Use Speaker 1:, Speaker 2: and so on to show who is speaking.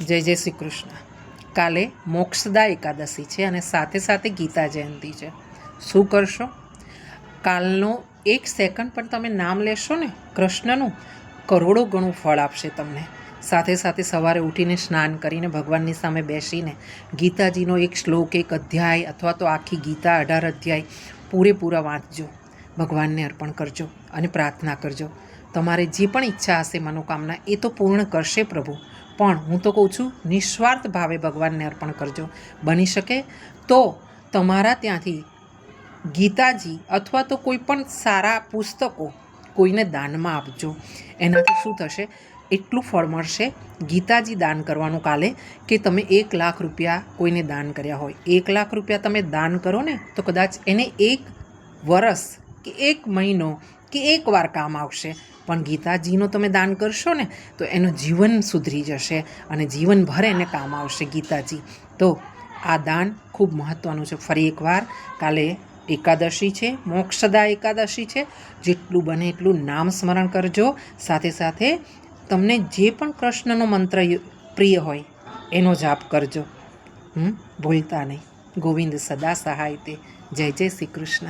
Speaker 1: જય જય શ્રી કૃષ્ણ કાલે મોક્ષદા એકાદશી છે અને સાથે સાથે ગીતા જયંતિ છે. શું કરશો? કાલનો એક સેકન્ડ પણ તમે નામ લેશો ને કૃષ્ણનું, કરોડો ગણું ફળ આપશે તમને. સાથે સાથે સવારે ઉઠીને સ્નાન કરીને ભગવાનની સામે બેસીને ગીતાજીનો એક શ્લોક, એક અધ્યાય અથવા તો આખી ગીતા અઢાર અધ્યાય પૂરેપૂરા વાંચજો. ભગવાનને અર્પણ કરજો અને પ્રાર્થના કરજો. તમારે જે પણ ઈચ્છા હશે મનોકામના એ તો પૂર્ણ કરશે પ્રભુ. પણ હું તો કહું છું, નિસ્વાર્થ ભાવે ભગવાનને અર્પણ કરજો. બની શકે તો તમારા ત્યાંથી ગીતાજી અથવા તો કોઈ પણ સારા પુસ્તકો કોઈને દાનમાં આપજો. એનાથી શું થશે? એટલું ફળ મળશે ગીતાજી દાન કરવાનું કાલે કે તમે એક લાખ રૂપિયા કોઈને દાન કર્યા હોય. એક લાખ રૂપિયા તમે દાન કરો ને, તો કદાચ એને એક વરસ કે એક મહિનો કે એકવાર કામ આવશે. પણ ગીતાજીનો તમે દાન કરશો ને, તો એનું જીવન સુધરી જશે અને જીવનભર એને કામ આવશે ગીતાજી. તો આ દાન ખૂબ મહત્ત્વનું છે. ફરી એકવાર, કાલે એકાદશી છે મોક્ષદા એકાદશી છે. જેટલું બને એટલું નામ સ્મરણ કરજો. સાથે સાથે તમને જે પણ કૃષ્ણનો મંત્ર પ્રિય હોય, એનો જાપ કરજો. હમ, ભૂલતા નહીં. ગોવિંદ સદા સહાય તે જય જય શ્રી કૃષ્ણ.